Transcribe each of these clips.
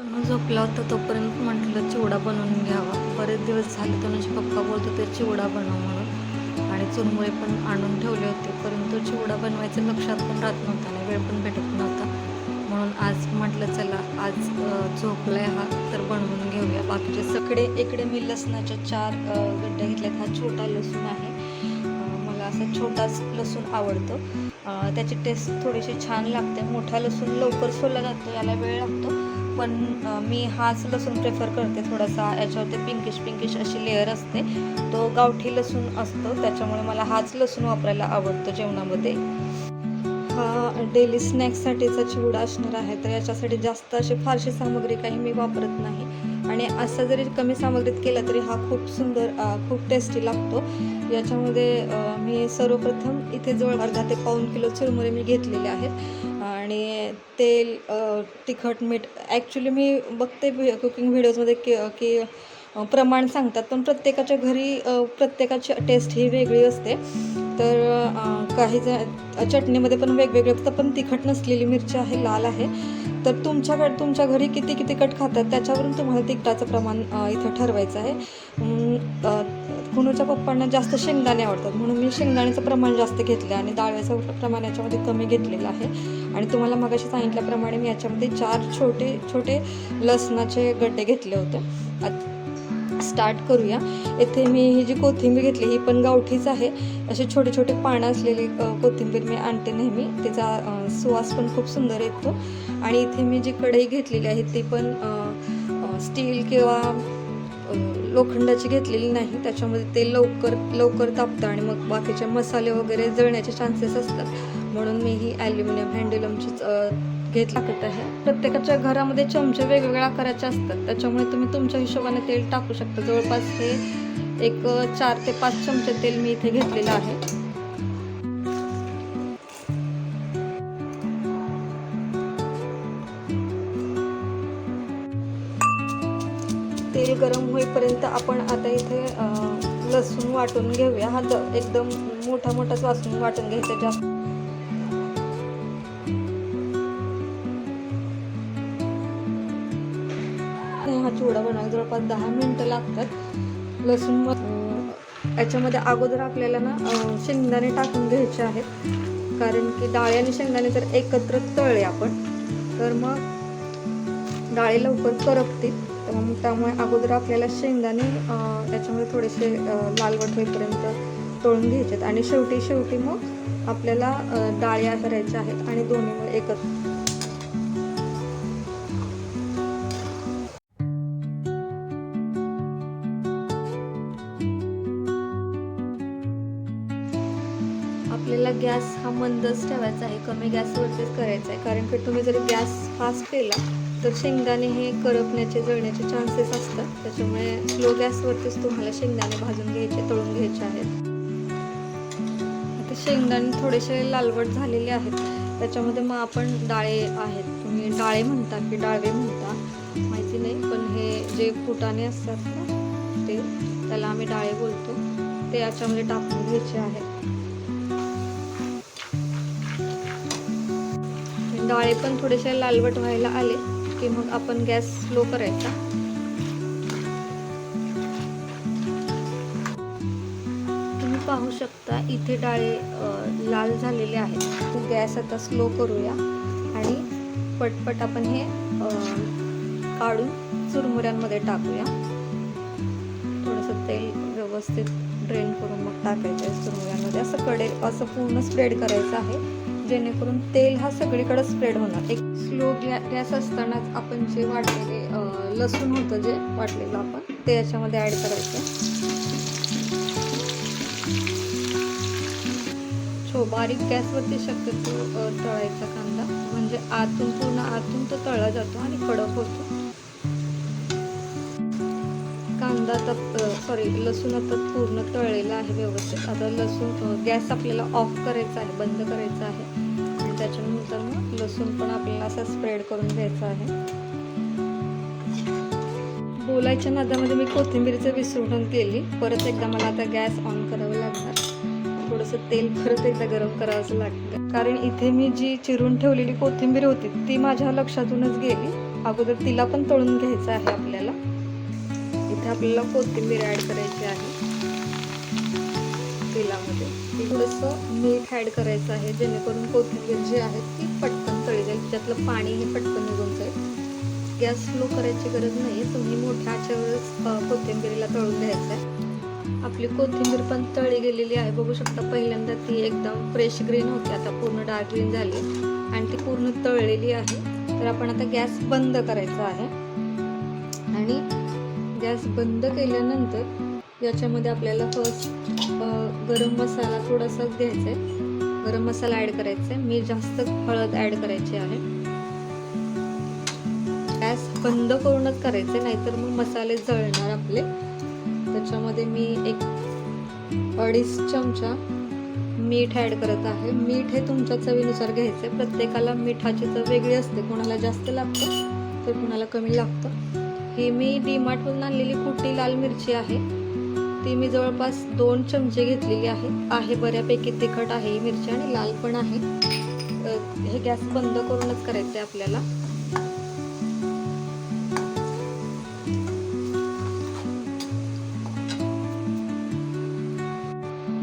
तनु झोपला होता तोपर्यंत म्हटलं चिवडा बनवून घ्यावा. बरेच दिवस झाले तनुचे पप्पा बोलत होते चिवडा बनव म्हणून. आणि चुनमुळे पण आणून ठेवले होते परंतु चिवडा बनवायचं लक्षात पण राहत नव्हता आणि वेळ पण भेटत नव्हता. म्हणून आज म्हटलं चला आज झोपलाय हा तर बनवून घेऊया. बाकीचे सगळे इकडे मी लसणाच्या चार गड्ड्या घेतल्यात. हा छोटा लसूण आहे. मला असा छोटाच लसूण आवडतो. त्याची टेस्ट थोडीशी छान लागते. मोठा लसूण लवकर सोलला जातो याला वेळ लागतो. पण मी हाच लसूण प्रेफर करते. थोडासा याच्यावरती पिंकिश पिंकिश अशी लेअर असते. तो गावठी लसूण असतो त्याच्यामुळे मला हाच लसूण वापरायला आवडतो जेवणामध्ये. हा डेली स्नॅक्ससाठीचा चिवडा असणार आहे. तर याच्यासाठी जास्त अशी फारशी सामग्री काही मी वापरत नाही. आणि असं जरी कमी सामग्रीत केला तरी हा खूप सुंदर खूप टेस्टी लागतो. याच्यामध्ये मी सर्वप्रथम इथे जवळ अर्धा ते पाऊण किलो चुरमुरे मी घेतलेले आहेत. आणि तेल तिखट मीठ ॲक्च्युली मी बघते कुकिंग व्हिडिओजमध्ये की की प्रमाण सांगतात. पण प्रत्येकाच्या घरी प्रत्येकाची टेस्ट ही वेगळी असते. तर काही जण चटणीमध्ये पण वेगवेगळे फक्त पण तिखट नसलेली मिरची आहे लाल आहे. तर तुमच्याकडे तुमच्या घरी किती किती तिखट खातात? त्याच्यावरून तुम्हाला तिखटाचं प्रमाण इथं ठरवायचं आहे. कुणूच्या पप्पांना जास्त शेंगदाणे आवडतात. म्हणून मी शेंगदाण्याचं प्रमाण जास्त घेतलं आणि डाळव्याचं प्रमाण याच्यामध्ये कमी घेतलेलं आहे. आणि तुम्हाला मगाशी सांगितल्याप्रमाणे मी याच्यामध्ये चार छोटे छोटे लसणाचे गड्डे घेतले होते. स्टार्ट करूया. येथे मी ही जी कोथिंबीर घेतली ही पण गावठीच आहे. असे छोटे छोटे पानं असलेली कोथिंबीर मी आणते नेहमी. तिचा सुवास पण खूप सुंदर येतो. आणि इथे मी जी कढई घेतलेली आहे ती पण स्टील किंवा लोखंडाची घेतलेली नाही. त्याच्यामध्ये ते लवकर लवकर तापतं आणि मग बाकीचे मसाले वगैरे जळण्याचे चान्सेस असतात. म्हणून मी ही ॲल्युमिनियम हँडलमचीच घेत लागत आहे. प्रत्येकाच्या घरामध्ये चमचे वेगवेगळ्या आकाराचे असतात. त्याच्यामुळे तुम्ही तुमच्या हिशोबाने तेल टाकू शकता. जवळपास हे एक चार ते पाच चमचे तेल मी इथे घेतलेलं आहे. तेल गरम होईपर्यंत आपण आता इथे लसूण वाटून घेऊया. हा एकदम मोठा मोठाच वासून वाटून घ्यायचा जास्त. हा चिवडा बनवायला जवळपास दहा मिनटं लागतात. लसूण याच्यामध्ये अगोदर आपल्याला ना शेंगदाणे टाकून घ्यायचे आहेत. कारण की डाळे आणि शेंगदाणे जर एकत्र तळले आपण तर मग डाळी लवकर करपतील. तर मग त्यामुळे अगोदर आपल्याला शेंगदाणे अं, याच्यामध्ये थोडेसे लालवट होईपर्यंत तळून घ्यायचे आहेत. आणि शेवटी शेवटी मग आपल्याला डाळ्या करायच्या आहेत आणि दोन्ही एकत्र आपल्याला गॅस हा मंदच ठेवायचा आहे. कमी गॅसवरतीच करायचा आहे. कारण की तुम्ही जर गॅस फास्ट केला तर शेंगदाणे हे करपण्याचे जळण्याचे चान्सेस असतात. त्याच्यामुळे स्लो गॅसवरतीच तुम्हाला शेंगदाणे भाजून घ्यायचे तळून घ्यायचे आहेत. आता शेंगदाणे थोडेसे लालवट झालेले आहेत. त्याच्यामध्ये मग आपण डाळे आहेत. तुम्ही डाळे म्हणता की डाळवे म्हणता माहिती नाही. पण हे जे फुटाणे असतात ना ते त्याला आम्ही डाळे बोलतो. ते याच्यामध्ये टाकून घ्यायचे आहेत. डाळे पण थोडेसे लालवट व्हायला आले की मग आपण गॅस स्लो करायचा. तुम्ही पाहू शकता इथे डाळे लाल झालेले आहेत. गॅस आता स्लो करूया आणि पटपट आपण हे काढून चुरमुऱ्यांमध्ये टाकूया. थोडंसं तेल व्यवस्थित ड्रेन करून मग टाकायचं आहे चुरमुऱ्यांमध्ये. असं कडे असं पूर्ण स्प्रेड करायचं आहे. जेणेकरून तेल हा सगळीकडे स्प्रेड होणार. एक स्लो गॅ गॅस असतानाच आपण जे वाटलेले लसूण होतं जे वाटलेलं आपण ते याच्यामध्ये ॲड करायचं. छो बारीक गॅसवरती शक्यतो तळायचा कांदा. म्हणजे आतून पूर्ण आतून तो तळला जातो आणि कडक होतो. कांदा आता सॉरी लसूण आता पूर्ण तळलेला आहे व्यवस्थित. आता लसूण गॅस आपल्याला ऑफ करायचा आहे बंद करायचा आहे. आणि त्याच्यानंतर मग लसूण पण आपल्याला असं स्प्रेड करून घ्यायचं आहे. बोलायच्या नादामध्ये मी कोथिंबीरचं विसरून केली परत एकदा मला आता गॅस ऑन करावं लागणार. थोडंसं तेल परत एकदा गरम करावंच लागतं. कारण इथे मी जी चिरून ठेवलेली कोथिंबीर होती ती माझ्या लक्षातूनच गेली. अगोदर तिला पण तळून घ्यायचं आहे आपल्याला. इथे आपल्याला कोथिंबीर ॲड करायची आहे. तेलामध्ये. थोडंसं मीठ ॲड करायचं आहे जेणेकरून कोथिंबीर जी आहे ती पटकन तळी जाईल. त्यातलं पाणी हे पटकन निघून जाईल. गॅस स्लो करायची गरज नाही तुम्ही मोठ्या वेळेस कोथिंबीरीला तळून घ्यायचं आहे. आपली कोथिंबीर पण तळी गेलेली आहे. बघू शकता पहिल्यांदा ती एकदम फ्रेश ग्रीन होती. आता पूर्ण डार्क ग्रीन झाली. आणि ती पूर्ण तळलेली आहे. तर आपण आता गॅस बंद करायचा आहे. आणि गॅस बंद केल्यानंतर याच्यामध्ये आपल्याला फर्स्ट गरम मसाला थोडासा घ्यायचा आहे गरम मसाला ॲड करायचा आहे मी जास्त हळद ॲड करायची आहे. गॅस बंद करूनच करायचे नाहीतर मग मसाले जळणार आपले. त्याच्यामध्ये मी एक अडीच चमचा मीठ ॲड करत आहे. मीठ हे तुमच्या चवीनुसार घ्यायचं आहे प्रत्येकाला मिठाची चव वेगळी असते. कोणाला जास्त लागतं तर कोणाला कमी लागतं. ही मी डीमार्टमधून आणलेली कुटी लाल मिरची आहे. ती मी जवळपास दोन चमचे घेतलेली आहे. आहे बऱ्यापैकी तिखट आहे ही मिरची आणि लाल पण आहे. हे गॅस बंद करूनच करायचं आहे आपल्याला.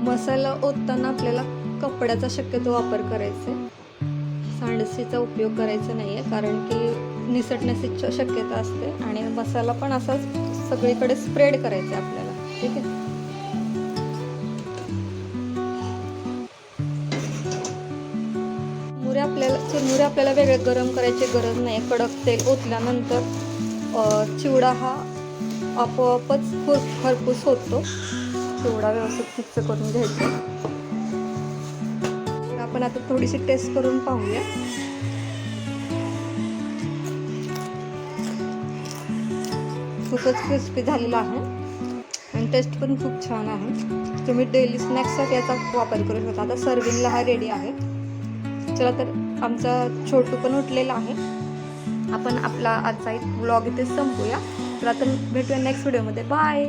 मसाला ओतताना आपल्याला कपड्याचा शक्यतो वापर करायचा आहे सांडसीचा उपयोग करायचा नाही आहे कारण की निसटण्याची शक्यता असते आणि मसाला पण असाच सगळीकडे स्प्रेड करायचा आहे आपल्याला. ठीक आहे? मुरे आपल्याला चुरमुरे आपल्याला वेगळे गरम करायची गरज नाही. कडक तेल ओतल्यानंतर चिवडा हा आपोआपच खूप खरपूस होतो. चिवडा व्यवस्थित फिक्स करून घ्यायचा. आपण आता थोडीशी टेस्ट करून पाहूया. खूपच क्रिस्पी झालेला आहे. आणि टेस्ट पण खूप छान आहे. तुम्ही डेली स्नॅक्ससाठी याचा वापर करू शकता. आता सर्विंगला हा रेडी आहे. चला तर आमचा छोटू पण उठलेला आहे. आपण आपला आजचा एक ब्लॉग इथे संपूया. तर आता भेटूया नेक्स्ट व्हिडिओमध्ये बाय